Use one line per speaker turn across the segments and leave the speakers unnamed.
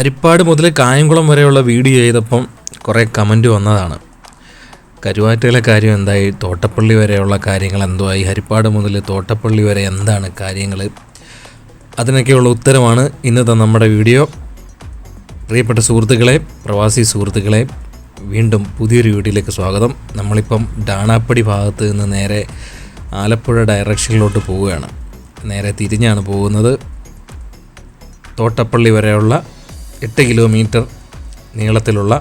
ഹരിപ്പാട് മുതൽ കായംകുളം വരെയുള്ള വീഡിയോ ചെയ്തപ്പം കുറേ കമന്റ് വന്നതാണ്. കരുവാറ്റയിലെ കാര്യം എന്തായി? തോട്ടപ്പള്ളി വരെയുള്ള കാര്യങ്ങൾ എന്തുവായി? ഹരിപ്പാട് മുതൽ തോട്ടപ്പള്ളി വരെ എന്താണ് കാര്യങ്ങൾ അതിനൊക്കെയുള്ള ഉത്തരമാണ് ഇന്നത്തെ നമ്മുടെ വീഡിയോ. പ്രിയപ്പെട്ട സുഹൃത്തുക്കളെ പ്രവാസി സുഹൃത്തുക്കളെ വീണ്ടും പുതിയൊരു വീഡിയോയിലേക്ക് സ്വാഗതം. നമ്മളിപ്പം ഡാണാപ്പടി ഭാഗത്ത് നിന്ന് നേരെ ആലപ്പുഴ ഡയറക്ഷനിലോട്ട് പോവുകയാണ്. നേരെ തിരിഞ്ഞാണ് പോകുന്നത്. തോട്ടപ്പള്ളി വരെയുള്ള എട്ട് കിലോമീറ്റർ നീളത്തിലുള്ള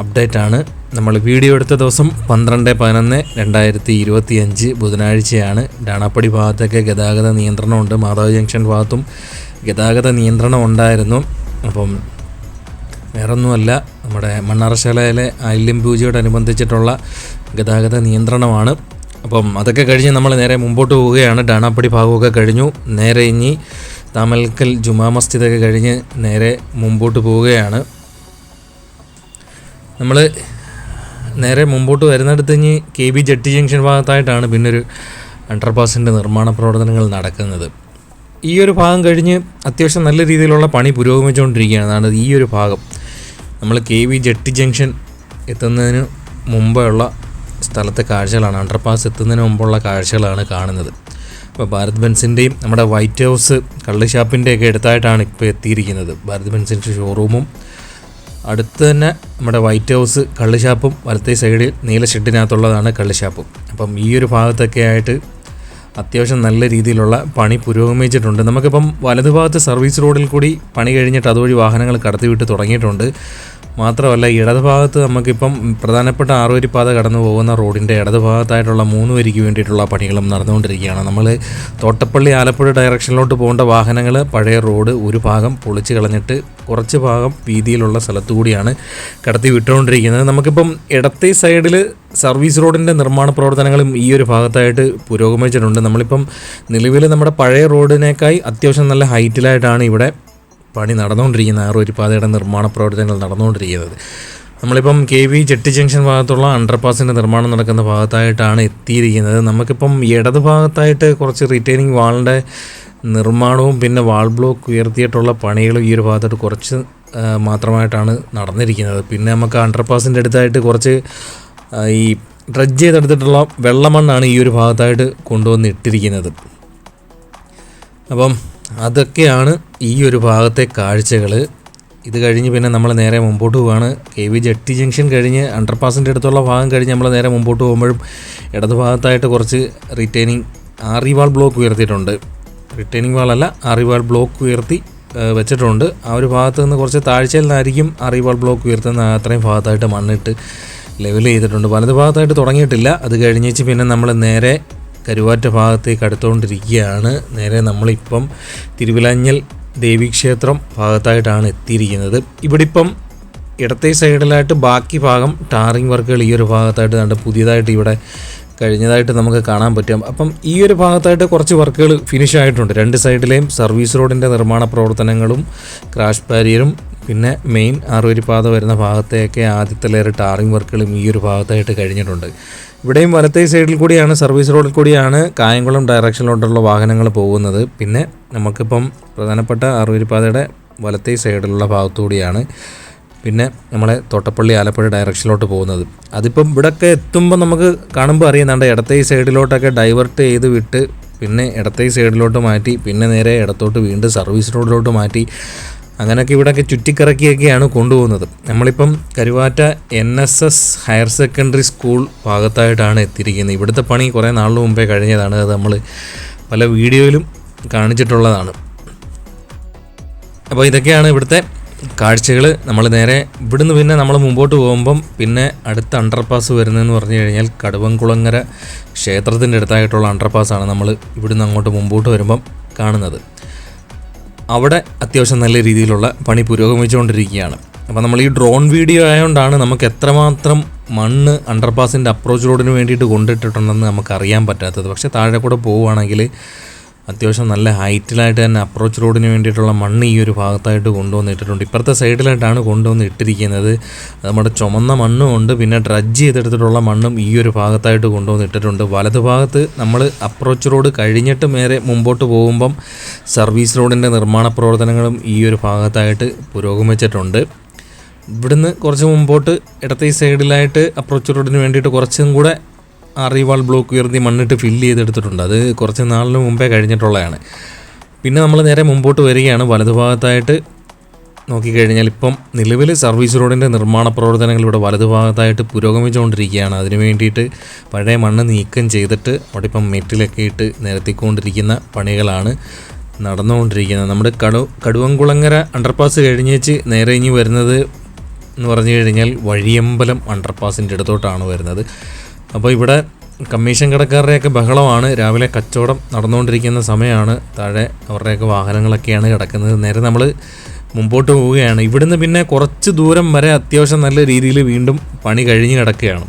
അപ്ഡേറ്റ് ആണ് നമ്മൾ വീഡിയോ എടുത്ത ദിവസം പന്ത്രണ്ട് പതിനൊന്ന് രണ്ടായിരത്തി ഇരുപത്തി അഞ്ച് ബുധനാഴ്ചയാണ്. ഡാണാപ്പടി ഭാഗത്തൊക്കെ ഗതാഗത നിയന്ത്രണമുണ്ട്. മാധവ് ജംഗ്ഷൻ ഭാഗത്തും ഗതാഗത നിയന്ത്രണം ഉണ്ടായിരുന്നു. അപ്പം വേറൊന്നുമല്ല നമ്മുടെ മണ്ണാറശാലയിലെ ആയില്യം പൂജയോടനുബന്ധിച്ചിട്ടുള്ള ഗതാഗത നിയന്ത്രണമാണ്. അപ്പം അതൊക്കെ കഴിഞ്ഞ് നമ്മൾ നേരെ മുമ്പോട്ട് പോവുകയാണ്. ഡാണാപ്പടി ഭാഗമൊക്കെ കഴിഞ്ഞു. നേരെ ഇനി താമൽക്കൽ ജുമാ മസ്ജിദൊക്കെ കഴിഞ്ഞ് നേരെ മുമ്പോട്ട് പോവുകയാണ്. നമ്മൾ നേരെ മുമ്പോട്ട് വരുന്നിടത്ത് ഇനി കെ ബി ജെട്ടി ജംഗ്ഷൻ ഭാഗത്തായിട്ടാണ് പിന്നെ ഒരു അണ്ടർപാസിന്റെ നിർമ്മാണ പ്രവർത്തനങ്ങൾ നടക്കുന്നത്. ഈ ഒരു ഭാഗം കഴിഞ്ഞ് അത്യാവശ്യം നല്ല രീതിയിലുള്ള പണി പുരോഗമിച്ചുകൊണ്ടിരിക്കുകയാണ്. അതാണ് ഈ ഒരു ഭാഗം. നമ്മൾ കെ വി ജെട്ടി ജംഗ്ഷൻ എത്തുന്നതിന് മുമ്പുള്ള സ്ഥലത്തെ കാഴ്ചകളാണ്. അണ്ടർപാസ് എത്തുന്നതിന് മുമ്പുള്ള കാഴ്ചകളാണ് കാണുന്നത്. ഇപ്പോൾ ഭാരത് ബെൻസിന്റെയും നമ്മുടെ വൈറ്റ് ഹൗസ് കള്ള് ഷാപ്പിന്റെയൊക്കെ അടുത്തായിട്ടാണ് ഇപ്പോൾ എത്തിയിരിക്കുന്നത്. ഭാരത് ബെൻസിന്റെ ഷോറൂമും അടുത്ത് തന്നെ നമ്മുടെ വൈറ്റ് ഹൗസ് കള്ള് ഷാപ്പും വലത്തെ സൈഡിൽ നീല ഷെഡിനകത്തുള്ളതാണ് കള്ള് ഷാപ്പും. അപ്പം ഈ ഒരു ഭാഗത്തൊക്കെ ആയിട്ട് അത്യാവശ്യം നല്ല രീതിയിലുള്ള പണി പുരോഗമിച്ചിട്ടുണ്ട്. നമുക്കിപ്പം വലതുഭാഗത്ത് സർവീസ് റോഡിൽ കൂടി പണി കഴിഞ്ഞിട്ട് അതുവഴി വാഹനങ്ങൾ കടത്തിവിട്ട് തുടങ്ങിയിട്ടുണ്ട്. മാത്രമല്ല ഇടതുഭാഗത്ത് നമുക്കിപ്പം പ്രധാനപ്പെട്ട ആറുവരി പാത കടന്നു പോകുന്ന റോഡിന്റെ ഇടതുഭാഗത്തായിട്ടുള്ള മൂന്ന് വരിക്ക് വേണ്ടിയിട്ടുള്ള പണികളും നടന്നുകൊണ്ടിരിക്കുകയാണ്. നമ്മൾ തോട്ടപ്പള്ളി ആലപ്പുഴ ഡയറക്ഷനിലോട്ട് പോകേണ്ട വാഹനങ്ങൾ പഴയ റോഡ് ഒരു ഭാഗം പൊളിച്ച് കളഞ്ഞിട്ട് കുറച്ച് ഭാഗം വീതിയിലുള്ള സ്ഥലത്തുകൂടിയാണ് കടത്തി വിട്ടുകൊണ്ടിരിക്കുന്നത്. നമുക്കിപ്പം ഇടത്തെ സൈഡിൽ സർവീസ് റോഡിന്റെ നിർമ്മാണ പ്രവർത്തനങ്ങളും ഈ ഒരു ഭാഗത്തായിട്ട് പുരോഗമിച്ചിട്ടുണ്ട്. നമ്മളിപ്പം നിലവിൽ നമ്മുടെ പഴയ റോഡിനേക്കായി അത്യാവശ്യം നല്ല ഹൈറ്റിലായിട്ടാണ് ഇവിടെ പണി നടന്നുകൊണ്ടിരിക്കുന്ന ആറ് ഒരു പാതയുടെ നിർമ്മാണ പ്രവർത്തനങ്ങൾ നടന്നുകൊണ്ടിരിക്കുന്നത്. നമ്മളിപ്പം കെ വി ജെട്ടി ജംഗ്ഷൻ ഭാഗത്തുള്ള അണ്ടർപാസിന്റെ നിർമ്മാണം നടക്കുന്ന ഭാഗത്തായിട്ടാണ് എത്തിയിരിക്കുന്നത്. നമുക്കിപ്പം ഇടത് ഭാഗത്തായിട്ട് കുറച്ച് റിട്ടേണിംഗ് വാളിന്റെ നിർമ്മാണവും പിന്നെ വാൾ ബ്ലോക്ക് ഉയർത്തിയിട്ടുള്ള പണികളും ഈ ഒരു ഭാഗത്തോട്ട് കുറച്ച് മാത്രമായിട്ടാണ് നടന്നിരിക്കുന്നത്. പിന്നെ നമുക്ക് അണ്ടർപാസിന്റെ അടുത്തായിട്ട് കുറച്ച് ഈ ഡ്രഡ്ജ് ചെയ്തെടുത്തിട്ടുള്ള വെള്ളമണ്ണാണ് ഈ ഒരു ഭാഗത്തായിട്ട് കൊണ്ടുവന്ന് ഇട്ടിരിക്കുന്നത് അപ്പം അതൊക്കെയാണ് ഈ ഒരു ഭാഗത്തെ കാഴ്ചകൾ ഇത് കഴിഞ്ഞ് പിന്നെ നമ്മൾ നേരെ മുമ്പോട്ട് പോവാണ്. കെ വി ജെട്ടി ജംഗ്ഷൻ കഴിഞ്ഞ് അണ്ടർപാസിന്റെ അടുത്തുള്ള ഭാഗം കഴിഞ്ഞ് നമ്മൾ നേരെ മുമ്പോട്ട് പോകുമ്പോഴും ഇടത് ഭാഗത്തായിട്ട് കുറച്ച് റിട്ടേണിങ് ആറിവാൾ ബ്ലോക്ക് ഉയർത്തിയിട്ടുണ്ട്. റിട്ടേണിംഗ് അല്ല ആറിവാൾ ബ്ലോക്ക് ഉയർത്തി വെച്ചിട്ടുണ്ട്. ആ ഒരു ഭാഗത്ത് നിന്ന് കുറച്ച് താഴ്ചയിൽ നിന്നായിരിക്കും അറിവാൾ ബ്ലോക്ക് ഉയർത്തുന്ന അത്രയും ഭാഗത്തായിട്ട് മണ്ണിട്ട് ലെവൽ ചെയ്തിട്ടുണ്ട്. വലത് ഭാഗത്തായിട്ട് തുടങ്ങിയിട്ടില്ല. അത് കഴിഞ്ഞേച്ച് പിന്നെ നമ്മൾ നേരെ കരുവാറ്റ ഭാഗത്തേക്ക് അടുത്തുകൊണ്ടിരിക്കുകയാണ്. നേരെ നമ്മളിപ്പം തിരുവിലാഞ്ഞൽ ദേവീക്ഷേത്രം ഭാഗത്തായിട്ടാണ് എത്തിയിരിക്കുന്നത്. ഇവിടെ ഇപ്പം ഇടത്തെ സൈഡിലായിട്ട് ബാക്കി ഭാഗം ടാറിങ് വർക്കുകൾ ഈ ഒരു ഭാഗത്തായിട്ട് കണ്ട് പുതിയതായിട്ട് ഇവിടെ കഴിഞ്ഞതായിട്ട് നമുക്ക് കാണാൻ പറ്റും. അപ്പം ഈ ഒരു ഭാഗത്തായിട്ട് കുറച്ച് വർക്കുകൾ ഫിനിഷ് ആയിട്ടുണ്ട്. രണ്ട് സൈഡിലെയും സർവീസ് റോഡിന്റെ നിർമ്മാണ പ്രവർത്തനങ്ങളും ക്രാഷ് ബാരിയറും പിന്നെ മെയിൻ ആറുവരിപ്പാത വരുന്ന ഭാഗത്തെയൊക്കെ ആദ്യത്തെ ലെയർ ടാറിങ് വർക്കുകളും ഈ ഒരു ഭാഗത്തായിട്ട് കഴിഞ്ഞിട്ടുണ്ട്. ഇവിടെയും വലത്തെ സൈഡിൽ കൂടിയാണ് സർവീസ് റോഡിൽ കൂടിയാണ് കായംകുളം ഡയറക്ഷനിലോട്ടുള്ള വാഹനങ്ങൾ പോകുന്നത്. പിന്നെ നമുക്കിപ്പം പ്രധാനപ്പെട്ട ആറുവരിപ്പാതയുടെ വലത്തെ സൈഡിലുള്ള ഭാഗത്തുകൂടിയാണ് പിന്നെ നമ്മളെ തോട്ടപ്പള്ളി ആലപ്പുഴ ഡയറക്ഷനിലോട്ട് പോകുന്നത്. അതിപ്പം ഇവിടെയൊക്കെ എത്തുമ്പോൾ നമുക്ക് കാണുമ്പോൾ അറിയുന്നുണ്ട് ഇടത്തെ സൈഡിലോട്ടൊക്കെ ഡൈവേർട്ട് ചെയ്ത് വിട്ട് പിന്നെ ഇടത്തെ സൈഡിലോട്ട് മാറ്റി പിന്നെ നേരെ ഇടത്തോട്ട് വീണ്ടും സർവീസ് റോഡിലോട്ട് മാറ്റി. അങ്ങനെയൊക്കെ ഇവിടെയൊക്കെ ചുറ്റിക്കറക്കിയൊക്കെയാണ് കൊണ്ടുപോകുന്നത്. നമ്മളിപ്പം Karuvatta N S S higher secondary school ഭാഗത്തായിട്ടാണ് എത്തിയിരിക്കുന്നത്. ഇവിടുത്തെ പണി കുറേ നാളിന് മുമ്പേ കഴിഞ്ഞതാണ്. അത് നമ്മൾ പല വീഡിയോയിലും കാണിച്ചിട്ടുള്ളതാണ്. അപ്പോൾ ഇതൊക്കെയാണ് ഇവിടുത്തെ കാഴ്ചകൾ നമ്മൾ നേരെ ഇവിടുന്ന് പിന്നെ നമ്മൾ മുമ്പോട്ട് പോകുമ്പം പിന്നെ അടുത്ത അണ്ടർപാസ് വരുന്നതെന്ന് പറഞ്ഞു കഴിഞ്ഞാൽ കടുവൻകുളങ്ങര ക്ഷേത്രത്തിന്റെ അടുത്തായിട്ടുള്ള അണ്ടർപാസ് ആണ് നമ്മൾ ഇവിടുന്ന് അങ്ങോട്ട് മുമ്പോട്ട് വരുമ്പം കാണുന്നത്. അവിടെ അത്യാവശ്യം നല്ല രീതിയിലുള്ള പണി പുരോഗമിച്ചുകൊണ്ടിരിക്കുകയാണ്. അപ്പോൾ നമ്മൾ ഈ ഡ്രോൺ വീഡിയോ ആയതുകൊണ്ടാണ് നമുക്ക് എത്രമാത്രം മണ്ണ് അണ്ടർപാസിന്റെ അപ്രോച്ച് റോഡിന് വേണ്ടിയിട്ട് കൊണ്ടിട്ടിട്ടുണ്ടെന്ന് നമുക്ക് അറിയാൻ പറ്റാത്തത്. പക്ഷേ താഴെ കൂടെ പോവുകയാണെങ്കിൽ അത്യാവശ്യം നല്ല ഹൈറ്റിലായിട്ട് തന്നെ അപ്രോച്ച് റോഡിന് വേണ്ടിയിട്ടുള്ള മണ്ണ് ഈ ഒരു ഭാഗത്തായിട്ട് കൊണ്ടുവന്നിട്ടിട്ടുണ്ട്. ഇപ്പുറത്തെ സൈഡിലായിട്ടാണ് കൊണ്ടുവന്ന് ഇട്ടിരിക്കുന്നത് നമ്മുടെ ചുമന്ന മണ്ണും ഉണ്ട്. പിന്നെ ഡ്രജ് ചെയ്തെടുത്തിട്ടുള്ള മണ്ണും ഈ ഒരു ഭാഗത്തായിട്ട് കൊണ്ടുവന്ന് ഇട്ടിട്ടുണ്ട് വലത് ഭാഗത്ത് നമ്മൾ അപ്രോച്ച് റോഡ് കഴിഞ്ഞിട്ട് നേരെ മുമ്പോട്ട് പോകുമ്പം സർവീസ് റോഡിന്റെ നിർമ്മാണ പ്രവർത്തനങ്ങളും ഈ ഒരു ഭാഗത്തായിട്ട് പുരോഗമിച്ചിട്ടുണ്ട് ഇവിടുന്ന് കുറച്ച് മുമ്പോട്ട് ഇടത്തെ സൈഡിലായിട്ട് അപ്രോച്ച് റോഡിന് വേണ്ടിയിട്ട് കുറച്ചും കൂടെ അറിവാൾ ബ്ലോക്ക് ഉയർത്തി മണ്ണിട്ട് ഫില്ല് ചെയ്തെടുത്തിട്ടുണ്ട്. അത് കുറച്ച് നാളിന് മുമ്പേ കഴിഞ്ഞിട്ടുള്ളതാണ്. പിന്നെ നമ്മൾ നേരെ മുമ്പോട്ട് വരികയാണ്. വലതുഭാഗത്തായിട്ട് നോക്കിക്കഴിഞ്ഞാൽ ഇപ്പം നിലവിൽ സർവീസ് റോഡിന്റെ നിർമ്മാണ പ്രവർത്തനങ്ങൾ ഇവിടെ വലതുഭാഗത്തായിട്ട് പുരോഗമിച്ചുകൊണ്ടിരിക്കുകയാണ്. അതിനു വേണ്ടിയിട്ട് പഴയ മണ്ണ് നീക്കം ചെയ്തിട്ട് അവിടെ ഇപ്പം മെറ്റിലൊക്കെ ഇട്ട് നിരത്തിക്കൊണ്ടിരിക്കുന്ന പണികളാണ് നടന്നുകൊണ്ടിരിക്കുന്നത്. നമ്മുടെ കടു കടുവംകുളങ്ങര അണ്ടർപാസ് കഴിഞ്ഞേച്ച് നേരെ ഇനി വരുന്നത് എന്ന് പറഞ്ഞു കഴിഞ്ഞാൽ വഴിയമ്പലം അണ്ടർപാസിന്റെ അടുത്തോട്ടാണ് വരുന്നത്. അപ്പോൾ ഇവിടെ കമ്മീഷൻ കടക്കാരുടെയൊക്കെ ബഹളമാണ്. രാവിലെ കച്ചവടം നടന്നുകൊണ്ടിരിക്കുന്ന സമയമാണ് താഴെ അവരുടെയൊക്കെ വാഹനങ്ങളൊക്കെയാണ് കിടക്കുന്നത്. നേരെ നമ്മൾ മുമ്പോട്ട് പോവുകയാണ്. ഇവിടുന്ന് പിന്നെ കുറച്ച് ദൂരം വരെ അത്യാവശ്യം നല്ല രീതിയിൽ വീണ്ടും പണി കഴിഞ്ഞ് കിടക്കുകയാണ്.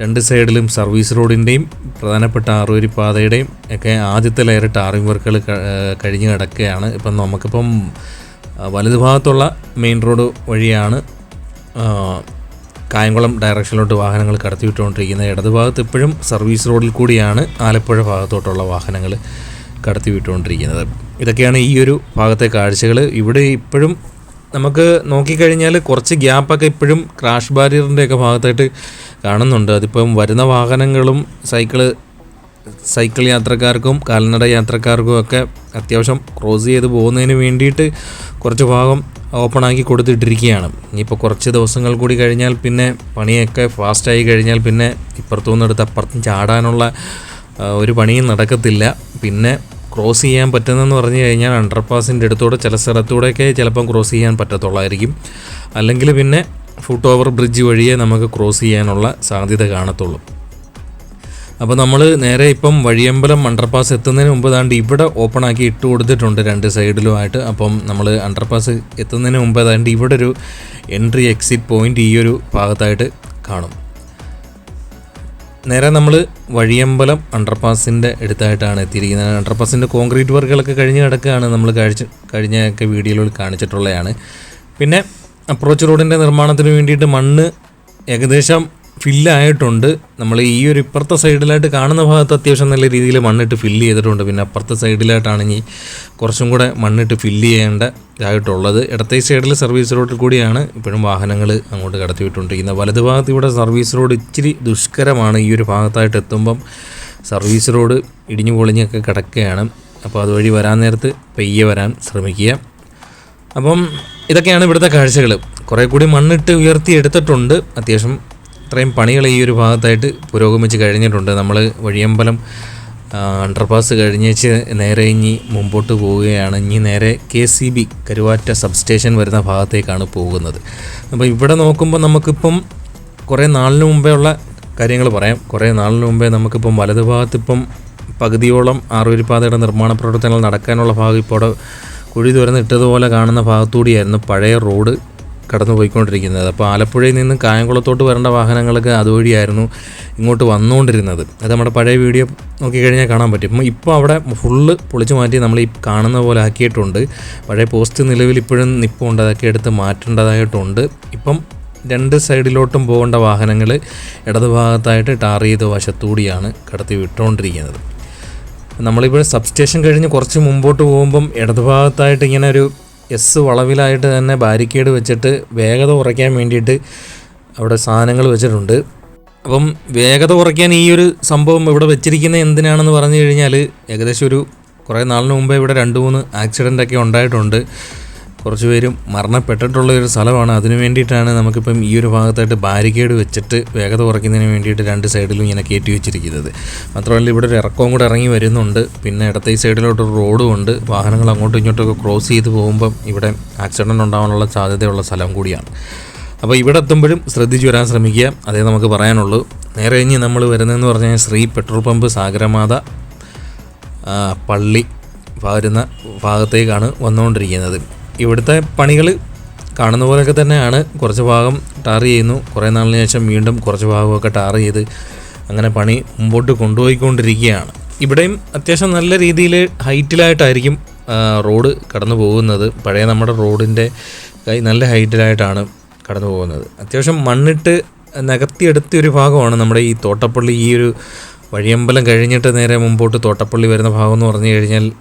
രണ്ട് സൈഡിലും സർവീസ് റോഡിന്റെയും പ്രധാനപ്പെട്ട ആറുവരി പാതയുടെയും ഒക്കെ ആദ്യത്തെ ലെയർ ടാറിംഗ് വർക്കുകൾ കഴിഞ്ഞ് കിടക്കുകയാണ്. ഇപ്പം നമുക്കിപ്പം വലതുഭാഗത്തുള്ള വലതു ഭാഗത്തുള്ള മെയിൻ റോഡ് വഴിയാണ് കായംകുളം ഡയറക്ഷനിലോട്ട് വാഹനങ്ങൾ കടത്തിവിട്ടുകൊണ്ടിരിക്കുന്നത് ഇടതുഭാഗത്ത് ഇപ്പോഴും സർവീസ് റോഡിൽ കൂടിയാണ് ആലപ്പുഴ ഭാഗത്തോട്ടുള്ള വാഹനങ്ങൾ കടത്തിവിട്ടുകൊണ്ടിരിക്കുന്നത്. ഇതൊക്കെയാണ് ഈ ഒരു ഭാഗത്തെ കാഴ്ചകൾ ഇവിടെ ഇപ്പോഴും നമുക്ക് നോക്കിക്കഴിഞ്ഞാൽ കുറച്ച് ഗ്യാപ്പൊക്കെ ഇപ്പോഴും ക്രാഷ് ബാരിയറിന്റെയൊക്കെ ഭാഗത്തായിട്ട് കാണുന്നുണ്ട്. അതിപ്പം വരുന്ന വാഹനങ്ങളും സൈക്കിൾ സൈക്കിൾ യാത്രക്കാർക്കും കാൽനട യാത്രക്കാർക്കും ഒക്കെ അത്യാവശ്യം ക്രോസ് ചെയ്ത് പോകുന്നതിന് വേണ്ടിയിട്ട് കുറച്ച് ഭാഗം ഓപ്പണാക്കി കൊടുത്തിട്ടിരിക്കുകയാണ്. ഇനിയിപ്പോൾ കുറച്ച് ദിവസങ്ങൾ കൂടി കഴിഞ്ഞാൽ പിന്നെ പണിയൊക്കെ ഫാസ്റ്റായി കഴിഞ്ഞാൽ പിന്നെ ഇപ്പുറത്തു നിന്നെടുത്ത് അപ്പുറത്തും ചാടാനുള്ള ഒരു പണിയും നടക്കത്തില്ല. പിന്നെ ക്രോസ് ചെയ്യാൻ പറ്റുന്നതെന്ന് പറഞ്ഞു കഴിഞ്ഞാൽ അണ്ടർപാസിന്റെ അടുത്തൂടെ ചില സ്ഥലത്തൂടെയൊക്കെ ചിലപ്പം ക്രോസ് ചെയ്യാൻ പറ്റത്തുള്ളായിരിക്കും. അല്ലെങ്കിൽ പിന്നെ ഫുട് ഓവർ ബ്രിഡ്ജ് വഴിയേ നമുക്ക് ക്രോസ് ചെയ്യാനുള്ള സാധ്യത കാണത്തുള്ളൂ. അപ്പോൾ നമ്മൾ നേരെ ഇപ്പം വഴിയമ്പലം അണ്ടർപാസ് എത്തുന്നതിന് മുമ്പ് ദാണ്ട് ഇവിടെ ഓപ്പൺ ആക്കി ഇട്ട് കൊടുത്തിട്ടുണ്ട് രണ്ട് സൈഡിലുമായിട്ട് അപ്പം നമ്മൾ അണ്ടർപാസ് എത്തുന്നതിന് മുമ്പ് ദാണ്ട് ഇവിടെ ഒരു എൻട്രി എക്സിറ്റ് പോയിന്റ് ഈ ഒരു ഭാഗത്തായിട്ട് കാണും. നേരെ നമ്മൾ വഴിയമ്പലം അണ്ടർപാസിന്റെ അടുത്തായിട്ടാണ് എത്തിയിരിക്കുന്നത്. അണ്ടർപാസിന്റെ കോൺക്രീറ്റ് വർക്കുകളൊക്കെ കഴിഞ്ഞ് കിടക്കുകയാണ് നമ്മൾ കഴിച്ച് കഴിഞ്ഞൊക്കെ വീഡിയോയിൽ കാണിച്ചിട്ടുള്ളതാണ് പിന്നെ അപ്രോച്ച് റോഡിന്റെ നിർമ്മാണത്തിന് വേണ്ടിയിട്ട് മണ്ണ് ഏകദേശം ഫില്ലായിട്ടുണ്ട് നമ്മൾ ഈ ഒരു ഇപ്പുറത്തെ സൈഡിലായിട്ട് കാണുന്ന ഭാഗത്ത് അത്യാവശ്യം നല്ല രീതിയിൽ മണ്ണിട്ട് ഫില്ല് ചെയ്തിട്ടുണ്ട്. പിന്നെ അപ്പുറത്തെ സൈഡിലായിട്ടാണ് ഇനി കുറച്ചും കൂടെ മണ്ണിട്ട് ഫില്ല് ചെയ്യേണ്ട ഇതായിട്ടുള്ളത്. ഇടത്തെ സൈഡിൽ സർവീസ് റോഡിൽ കൂടിയാണ് ഇപ്പോഴും വാഹനങ്ങൾ അങ്ങോട്ട് കടത്തിവിട്ടുകൊണ്ടിരിക്കുന്നത്. വലതു ഭാഗത്ത് ഇവിടെ സർവീസ് റോഡ് ഇച്ചിരി ദുഷ്കരമാണ്. ഈ ഒരു ഭാഗത്തായിട്ട് എത്തുമ്പം സർവീസ് റോഡ് ഇടിഞ്ഞു പൊളിഞ്ഞൊക്കെ കിടക്കുകയാണ്. അപ്പോൾ അതുവഴി വരാൻ നേരത്ത് പെയ്യെ വരാൻ ശ്രമിക്കുക. അപ്പം ഇതൊക്കെയാണ് ഇവിടുത്തെ കാഴ്ചകൾ കുറേ കൂടി മണ്ണിട്ട് ഉയർത്തി എടുത്തിട്ടുണ്ട്. അത്യാവശ്യം ഇത്രയും പണികൾ ഈ ഒരു ഭാഗത്തായിട്ട് പുരോഗമിച്ച് കഴിഞ്ഞിട്ടുണ്ട്. നമ്മൾ വഴിയമ്പലം അണ്ടർപാസ് കഴിഞ്ഞേച്ച് നേരെ ഇനി മുമ്പോട്ട് പോവുകയാണ്. ഇനി നേരെ K C B Karuvatta sub station വരുന്ന ഭാഗത്തേക്കാണ് പോകുന്നത്. അപ്പോൾ ഇവിടെ നോക്കുമ്പോൾ നമുക്കിപ്പം കുറേ നാളിന് മുമ്പേ ഉള്ള കാര്യങ്ങൾ പറയാം. കുറേ നാളിന് മുമ്പേ നമുക്കിപ്പം വലതു ഭാഗത്തിപ്പം പകുതിയോളം ആറുവരിപ്പാതയുടെ നിർമ്മാണ പ്രവർത്തനങ്ങൾ നടക്കാനുള്ള ഭാഗം ഇപ്പോൾ കുഴി തുറന്നിട്ടതുപോലെ കാണുന്ന ഭാഗത്തുകൂടിയായിരുന്നു പഴയ റോഡ്. കടന്നു പോയിക്കൊണ്ടിരിക്കുന്നത് അപ്പോൾ ആലപ്പുഴയിൽ നിന്ന് കായംകുളത്തോട്ട് വരേണ്ട വാഹനങ്ങളൊക്കെ അതുവഴിയായിരുന്നു ഇങ്ങോട്ട് വന്നുകൊണ്ടിരുന്നത്. അത് നമ്മുടെ പഴയ വീഡിയോ നോക്കിക്കഴിഞ്ഞാൽ കാണാൻ പറ്റും. ഇപ്പോൾ അവിടെ ഫുള്ള് പൊളിച്ചു മാറ്റി നമ്മൾ ഈ കാണുന്ന പോലെ ആക്കിയിട്ടുണ്ട്. പഴയ പോസ്റ്റ് നിലവിൽ ഇപ്പോഴും നിപ്പുണ്ട് അതൊക്കെ എടുത്ത് മാറ്റേണ്ടതായിട്ടുണ്ട്. ഇപ്പം രണ്ട് സൈഡിലോട്ടും പോകേണ്ട വാഹനങ്ങൾ ഇടതുഭാഗത്തായിട്ട് ടാർ ചെയ്ത വശത്തൂടിയാണ് കടത്തി വിട്ടുകൊണ്ടിരിക്കുന്നത്. നമ്മളിപ്പോൾ സബ്സ്റ്റേഷൻ കഴിഞ്ഞ് കുറച്ച് മുമ്പോട്ട് പോകുമ്പം ഇടതുഭാഗത്തായിട്ട് ഇങ്ങനെ ഒരു എസ് വളവിലായിട്ട് തന്നെ ബാരിക്കേഡ് വെച്ചിട്ട് വേഗത കുറയ്ക്കാൻ വേണ്ടിയിട്ട് അവിടെ സാധനങ്ങൾ വെച്ചിട്ടുണ്ട്. അപ്പം വേഗത കുറയ്ക്കാൻ ഈ ഒരു സംഭവം ഇവിടെ വെച്ചിരിക്കുന്നത് എന്തിനാണെന്ന് പറഞ്ഞു കഴിഞ്ഞാൽ ഏകദേശം ഒരു കുറേ നാളിന് മുമ്പേ ഇവിടെ രണ്ട് മൂന്ന് ആക്സിഡന്റ് ഒക്കെ ഉണ്ടായിട്ടുണ്ട്. കുറച്ച് പേരും മരണപ്പെട്ടിട്ടുള്ള ഒരു സ്ഥലമാണ്. അതിന് വേണ്ടിയിട്ടാണ് നമുക്കിപ്പം ഈ ഒരു ഭാഗത്തായിട്ട് ബാരിക്കേഡ് വെച്ചിട്ട് വേഗത കുറയ്ക്കുന്നതിന് വേണ്ടിയിട്ട് രണ്ട് സൈഡിലും ഇങ്ങനെ കയറ്റി വെച്ചിരിക്കുന്നത്. മാത്രമല്ല ഇവിടെ ഒരു ഇറക്കവും കൂടെ ഇറങ്ങി വരുന്നുണ്ട്. പിന്നെ ഇടത്തെ ഈ സൈഡിലോട്ടൊരു റോഡും ഉണ്ട്. വാഹനങ്ങൾ അങ്ങോട്ടും ഇങ്ങോട്ടൊക്കെ ക്രോസ് ചെയ്ത് പോകുമ്പം ഇവിടെ ആക്സിഡന്റ് ഉണ്ടാകാനുള്ള സാധ്യതയുള്ള സ്ഥലം കൂടിയാണ്. അപ്പോൾ ഇവിടെ എത്തുമ്പോഴും ശ്രദ്ധിച്ചു വരാൻ ശ്രമിക്കുക. അതേ നമുക്ക് പറയാനുള്ളൂ. നേരെ കഴിഞ്ഞ് നമ്മൾ വരുന്നതെന്ന് പറഞ്ഞാൽ ശ്രീ പെട്രോൾ പമ്പ് സാഗരമാത പള്ളി വരുന്ന ഭാഗത്തേക്കാണ് വന്നുകൊണ്ടിരിക്കുന്നത്. ഇവിടുത്തെ പണികൾ കാണുന്ന പോലെയൊക്കെ തന്നെയാണ്. കുറച്ച് ഭാഗം ടാർ ചെയ്യുന്നു. കുറേ നാളിന് ശേഷം വീണ്ടും കുറച്ച് ഭാഗമൊക്കെ ടാർ ചെയ്ത് അങ്ങനെ പണി മുമ്പോട്ട് കൊണ്ടുപോയിക്കൊണ്ടിരിക്കുകയാണ്. ഇവിടെയും അത്യാവശ്യം നല്ല രീതിയിൽ ഹൈറ്റിലായിട്ടായിരിക്കും റോഡ് കടന്നു പോകുന്നത്. പഴയ നമ്മുടെ റോഡിന്റെ കൈ നല്ല ഹൈറ്റിലായിട്ടാണ് കടന്നു പോകുന്നത്. അത്യാവശ്യം മണ്ണിട്ട് നികത്തിയെടുത്ത ഒരു ഭാഗമാണ് നമ്മുടെ ഈ തോട്ടപ്പള്ളി. ഈ ഒരു വഴിയമ്പലം കഴിഞ്ഞിട്ട് നേരെ മുമ്പോട്ട് തോട്ടപ്പള്ളി വരുന്ന ഭാഗം എന്ന് പറഞ്ഞു കഴിഞ്ഞാൽ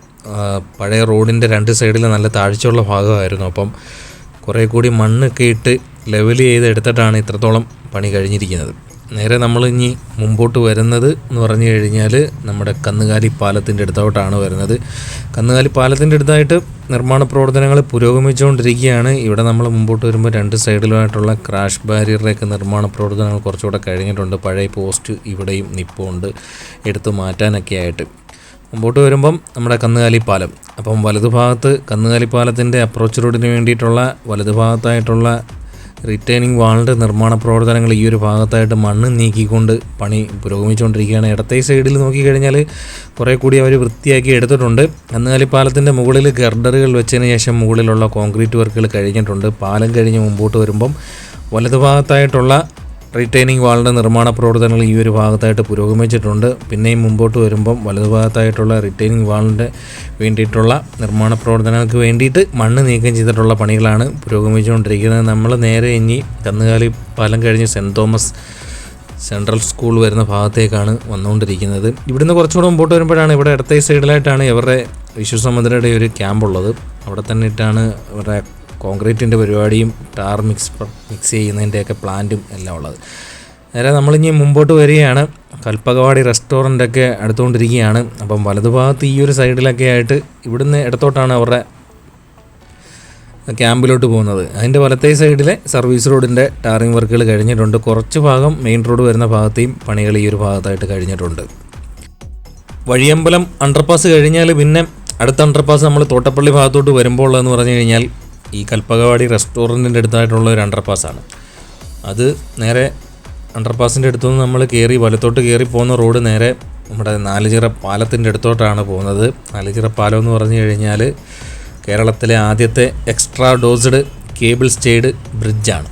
പഴയ റോഡിന്റെ രണ്ട് സൈഡിൽ നല്ല താഴ്ചയുള്ള ഭാഗമായിരുന്നു. അപ്പം കുറേ കൂടി മണ്ണൊക്കെ ഇട്ട് ലെവൽ ചെയ്ത് എടുത്തിട്ടാണ് ഇത്രത്തോളം പണി കഴിഞ്ഞിരിക്കുന്നത്. നേരെ നമ്മൾ ഇനി മുമ്പോട്ട് വരുന്നത് എന്ന് പറഞ്ഞു കഴിഞ്ഞാൽ നമ്മുടെ കന്നുകാലി പാലത്തിന്റെ അടുത്തോട്ടാണ് വരുന്നത്. കന്നുകാലി പാലത്തിന്റെ അടുത്തായിട്ട് നിർമ്മാണ പ്രവർത്തനങ്ങൾ പുരോഗമിച്ചുകൊണ്ടിരിക്കുകയാണ്. ഇവിടെ നമ്മൾ മുമ്പോട്ട് വരുമ്പോൾ രണ്ട് സൈഡിലുമായിട്ടുള്ള ക്രാഷ് ബാരിയറിന്റെയൊക്കെ നിർമ്മാണ പ്രവർത്തനങ്ങൾ കുറച്ചുകൂടെ കഴിഞ്ഞിട്ടുണ്ട്. പഴയ പോസ്റ്റ് ഇവിടെയും നിപ്പുണ്ട്. എടുത്തു മാറ്റാനൊക്കെ ആയിട്ട് മുമ്പോട്ട് വരുമ്പം നമ്മുടെ കന്നുകാലി പാലം അപ്പം വലതുഭാഗത്ത് കന്നുകാലി പാലത്തിന്റെ അപ്രോച്ച് റോഡിന് വേണ്ടിയിട്ടുള്ള വലതുഭാഗത്തായിട്ടുള്ള റിട്ടേണിംഗ് വാളിന്റെ നിർമ്മാണ പ്രവർത്തനങ്ങൾ ഈ ഒരു ഭാഗത്തായിട്ട് മണ്ണ് നീക്കിക്കൊണ്ട് പണി പുരോഗമിച്ചുകൊണ്ടിരിക്കുകയാണ്. ഇടത്തെ സൈഡിൽ നോക്കിക്കഴിഞ്ഞാൽ കുറേ കൂടി അവർ വൃത്തിയാക്കി എടുത്തിട്ടുണ്ട്. കന്നുകാലി പാലത്തിന്റെ മുകളിൽ ഗർഡറുകൾ വെച്ചതിന് ശേഷം മുകളിലുള്ള കോൺക്രീറ്റ് വർക്കുകൾ കഴിഞ്ഞിട്ടുണ്ട്. പാലം കഴിഞ്ഞ് മുമ്പോട്ട് വരുമ്പം വലതുഭാഗത്തായിട്ടുള്ള റിട്ടൈനിങ് വാളിന്റെ നിർമ്മാണ പ്രവർത്തനങ്ങൾ ഈ ഒരു ഭാഗത്തായിട്ട് പുരോഗമിച്ചിട്ടുണ്ട്. പിന്നെയും മുമ്പോട്ട് വരുമ്പം വലതുഭാഗത്തായിട്ടുള്ള റിട്ടൈനിങ് വാളിന്റെ വേണ്ടിയിട്ടുള്ള നിർമ്മാണ പ്രവർത്തനങ്ങൾക്ക് വേണ്ടിയിട്ട് മണ്ണ് നീക്കം ചെയ്തിട്ടുള്ള പണികളാണ് പുരോഗമിച്ചുകൊണ്ടിരിക്കുന്നത്. നമ്മൾ നേരെ ഇനി കന്നുകാലി പാലം കഴിഞ്ഞ് സെന്റ് തോമസ് സെൻട്രൽ സ്കൂൾ വരുന്ന ഭാഗത്തേക്കാണ് വന്നുകൊണ്ടിരിക്കുന്നത്. ഇവിടുന്ന് കുറച്ചുകൂടെ മുമ്പോട്ട് വരുമ്പോഴാണ് ഇവിടെ ഇടത്തെ സൈഡിലായിട്ടാണ് ഇവരുടെ വിശ്വസമുദ്രയുടെ ഒരു ക്യാമ്പുള്ളത്. അവിടെ തന്നെ ഇട്ടാണ് ഇവരുടെ കോൺക്രീറ്റിന്റെ പരിപാടിയും ടാർ മിക്സ് മിക്സ് ചെയ്യുന്നതിന്റെയൊക്കെ പ്ലാന്റും എല്ലാം ഉള്ളത്. നേരെ നമ്മളിനി മുമ്പോട്ട് വരികയാണ്. കൽപ്പകവാടി റെസ്റ്റോറന്റൊക്കെ അടുത്തുകൊണ്ടിരിക്കുകയാണ്. അപ്പം വലതുഭാഗത്ത് ഈ ഒരു സൈഡിലൊക്കെ ആയിട്ട് ഇവിടുന്ന് ഇടത്തോട്ടാണ് അവരുടെ ക്യാമ്പിലോട്ട് പോകുന്നത്. അതിന്റെ വലത്തേ സൈഡിലെ സർവീസ് റോഡിന്റെ ടാറിംഗ് വർക്കുകൾ കഴിഞ്ഞിട്ടുണ്ട്. കുറച്ച് ഭാഗം മെയിൻ റോഡ് വരുന്ന ഭാഗത്തെയും പണികൾ ഈ ഒരു ഭാഗത്തായിട്ട് കഴിഞ്ഞിട്ടുണ്ട്. വഴിയമ്പലം അണ്ടർപാസ് കഴിഞ്ഞാൽ പിന്നെ അടുത്ത അണ്ടർപാസ് നമ്മൾ തോട്ടപ്പള്ളി ഭാഗത്തോട്ട് വരുമ്പോൾ ഉള്ളതെന്ന് പറഞ്ഞു കഴിഞ്ഞാൽ ഈ കൽപ്പകവാടി റെസ്റ്റോറന്റിന്റെ അടുത്തായിട്ടുള്ള ഒരു അണ്ടർപാസ്സാണ് അത് നേരെ അണ്ടർപാസിന്റെ അടുത്തുനിന്ന് നമ്മൾ കയറി വലത്തോട്ട് കയറി പോകുന്ന റോഡ് നേരെ നമ്മുടെ നാലുചിറ പാലത്തിന്റെ അടുത്തോട്ടാണ് പോകുന്നത്. നാലുചിറ പാലം എന്ന് പറഞ്ഞു കഴിഞ്ഞാൽ കേരളത്തിലെ ആദ്യത്തെ എക്സ്ട്രാ ഡോസ്ഡ് കേബിൾ സ്റ്റേഡ് ബ്രിഡ്ജാണ്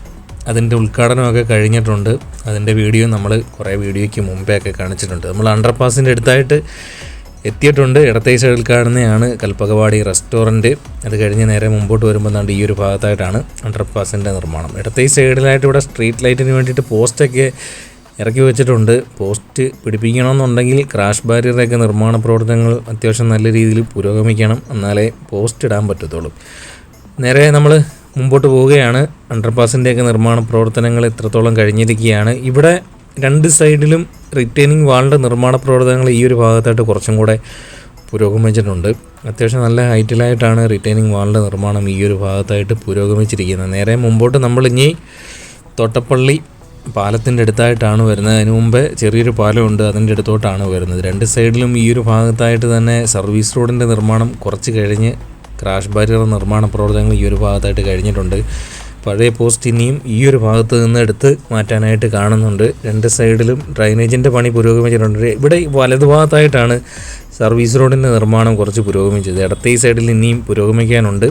അതിന്റെ ഉദ്ഘാടനമൊക്കെ കഴിഞ്ഞിട്ടുണ്ട്. അതിന്റെ വീഡിയോ നമ്മൾ കുറേ വീഡിയോയ്ക്ക് മുമ്പേ ഒക്കെ കാണിച്ചിട്ടുണ്ട്. നമ്മൾ അണ്ടർപാസിന്റെ അടുത്തായിട്ട് എത്തിയിട്ടുണ്ട്. ഇടത്തേ സൈഡിൽ കാണുന്നതാണ് കൽപ്പകവാടി റെസ്റ്റോറന്റ്. അത് കഴിഞ്ഞ് നേരെ മുമ്പോട്ട് വരുമ്പോൾ ദാണ്ട് ഈ ഒരു ഭാഗത്തായിട്ടാണ് അണ്ടർപാസിന്റെ നിർമ്മാണം. ഇടത്തേ സൈഡിലായിട്ട് ഇവിടെ സ്ട്രീറ്റ് ലൈറ്റിന് വേണ്ടിയിട്ട് പോസ്റ്റൊക്കെ ഇറക്കി വെച്ചിട്ടുണ്ട്. പോസ്റ്റ് പിടിപ്പിക്കണമെന്നുണ്ടെങ്കിൽ ക്രാഷ് ബാരിയറൊക്കെ നിർമ്മാണ പ്രവർത്തനങ്ങൾ അത്യാവശ്യം നല്ല രീതിയിൽ പുരോഗമിക്കണം. എന്നാലേ പോസ്റ്റ് ഇടാൻ പറ്റത്തുള്ളൂ. നേരെ നമ്മൾ മുമ്പോട്ട് പോവുകയാണ്. അണ്ടർപാസിന്റെയൊക്കെ നിർമ്മാണ പ്രവർത്തനങ്ങൾ എത്രത്തോളം കഴിഞ്ഞിരിക്കുകയാണ്. ഇവിടെ രണ്ട് സൈഡിലും റിട്ടേണിംഗ് വാളിന്റെ നിർമ്മാണ പ്രവർത്തനങ്ങൾ ഈ ഒരു ഭാഗത്തായിട്ട് കുറച്ചും കൂടെ പുരോഗമിച്ചിട്ടുണ്ട്. അത്യാവശ്യം നല്ല ഹൈറ്റിലായിട്ടാണ് റിട്ടേണിംഗ് വാളിന്റെ നിർമ്മാണം ഈ ഒരു ഭാഗത്തായിട്ട് പുരോഗമിച്ചിരിക്കുന്നത്. നേരെ മുമ്പോട്ട് നമ്മൾ ഇനി തോട്ടപ്പള്ളി പാലത്തിന്റെ അടുത്തായിട്ടാണ് വരുന്നത്. അതിന് മുമ്പേ ചെറിയൊരു പാലമുണ്ട് അതിന്റെ അടുത്തോട്ടാണ് വരുന്നത്. രണ്ട് സൈഡിലും ഈ ഒരു ഭാഗത്തായിട്ട് തന്നെ സർവീസ് റോഡിന്റെ നിർമ്മാണം കുറച്ച് കഴിഞ്ഞ് ക്രാഷ് ബാരിയർ നിർമ്മാണ പ്രവർത്തനങ്ങൾ ഈ ഒരു ഭാഗത്തായിട്ട് കഴിഞ്ഞിട്ടുണ്ട്. പഴയ പോസ്റ്റ് ഇനിയും ഈ ഒരു ഭാഗത്ത് നിന്ന് എടുത്ത് മാറ്റാനായിട്ട് കാണുന്നുണ്ട്. രണ്ട് സൈഡിലും ഡ്രൈനേജിന്റെ പണി പുരോഗമിച്ചിട്ടുണ്ട്. ഇവിടെ വലതുഭാഗത്തായിട്ടാണ് സർവീസ് റോഡിന്റെ നിർമ്മാണം കുറച്ച് പുരോഗമിച്ചത്. ഇടത്തെ ഈ സൈഡിൽ ഇനിയും പുരോഗമിക്കാനുണ്ട്.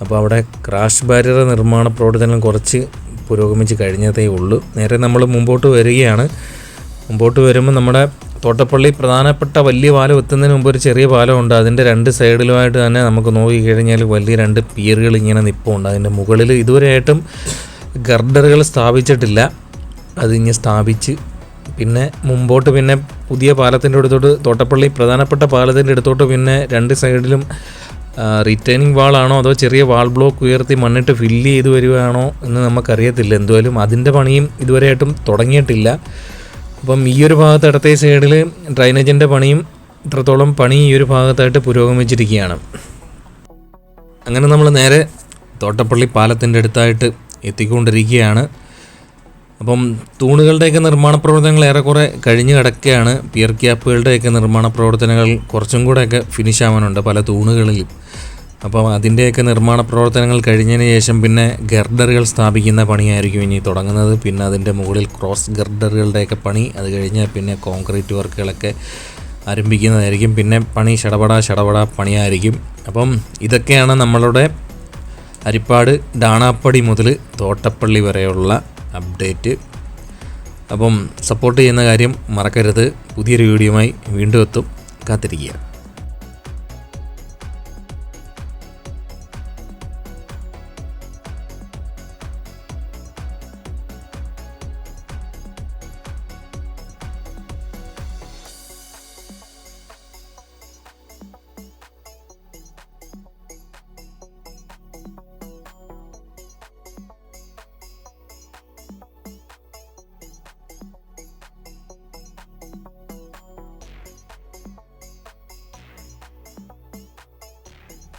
അപ്പോൾ അവിടെ ക്രാഷ് ബാരിയർ നിർമ്മാണ പ്രവർത്തനം കുറച്ച് പുരോഗമിച്ച് കഴിഞ്ഞതേ ഉള്ളൂ. നേരെ നമ്മൾ മുമ്പോട്ട് വരികയാണ്. മുമ്പോട്ട് വരുമ്പോൾ നമ്മുടെ തോട്ടപ്പള്ളി പ്രധാനപ്പെട്ട വലിയ പാലം എത്തുന്നതിന് മുമ്പ് ഒരു ചെറിയ പാലമുണ്ട്. അതിന്റെ രണ്ട് സൈഡിലുമായിട്ട് തന്നെ നമുക്ക് നോക്കിക്കഴിഞ്ഞാൽ വലിയ രണ്ട് പിയറുകൾ ഇങ്ങനെ നിപ്പുണ്ട്. അതിന്റെ മുകളിൽ ഇതുവരെയായിട്ടും ഗർഡറുകൾ സ്ഥാപിച്ചിട്ടില്ല. അതിങ്ങ് സ്ഥാപിച്ച് പിന്നെ മുമ്പോട്ട് പിന്നെ പുതിയ പാലത്തിന്റെ അടുത്തോട്ട് തോട്ടപ്പള്ളി പ്രധാനപ്പെട്ട പാലത്തിന്റെ അടുത്തോട്ട് പിന്നെ രണ്ട് സൈഡിലും റിട്ടേണിംഗ് വാളാണോ അതോ ചെറിയ വാൾ ബ്ലോക്ക് ഉയർത്തി മണ്ണിട്ട് ഫില്ല് ചെയ്ത് വരികയാണോ എന്ന് നമുക്കറിയത്തില്ല. എന്തുവായാലും അതിന്റെ പണിയും ഇതുവരെയായിട്ടും തുടങ്ങിയിട്ടില്ല. അപ്പം ഈ ഒരു ഭാഗത്ത് ഇടത്തെ സൈഡിൽ ഡ്രൈനേജിന്റെ പണിയും ഇത്രത്തോളം പണി ഈ ഒരു ഭാഗത്തായിട്ട് പുരോഗമിച്ചിരിക്കുകയാണ്. അങ്ങനെ നമ്മൾ നേരെ തോട്ടപ്പള്ളി പാലത്തിന്റെ അടുത്തായിട്ട് എത്തിക്കൊണ്ടിരിക്കുകയാണ്. അപ്പം തൂണുകളുടെയൊക്കെ നിർമ്മാണ പ്രവർത്തനങ്ങൾ ഏറെക്കുറെ കഴിഞ്ഞു കിടക്കുകയാണ്. പിയർ ക്യാപ്പുകളുടെയൊക്കെ നിർമ്മാണ പ്രവർത്തനങ്ങൾ കുറച്ചും കൂടെയൊക്കെ ഫിനിഷ് ആവാനുണ്ട് പല തൂണുകളിലും. അപ്പം അതിന്റെയൊക്കെ നിർമ്മാണ പ്രവർത്തനങ്ങൾ കഴിഞ്ഞതിന് ശേഷം പിന്നെ ഗർഡറുകൾ സ്ഥാപിക്കുന്ന പണിയായിരിക്കും ഇനി തുടങ്ങുന്നത്. പിന്നെ അതിന്റെ മുകളിൽ ക്രോസ് ഗർഡറുകളുടെയൊക്കെ പണി. അത് കഴിഞ്ഞാൽ പിന്നെ കോൺക്രീറ്റ് വർക്കുകളൊക്കെ ആരംഭിക്കുന്നതായിരിക്കും. പിന്നെ പണി ഷടപട ഷടപട പണിയായിരിക്കും. അപ്പം ഇതൊക്കെയാണ് നമ്മളുടെ അരിപ്പാട് ഡാണാപ്പടി മുതൽ തോട്ടപ്പള്ളി വരെയുള്ള അപ്ഡേറ്റ്. അപ്പം സപ്പോർട്ട് ചെയ്യുന്ന കാര്യം മറക്കരുത്. പുതിയൊരു വീഡിയോയുമായി വീണ്ടും എത്തും. കാത്തിരിക്കുക.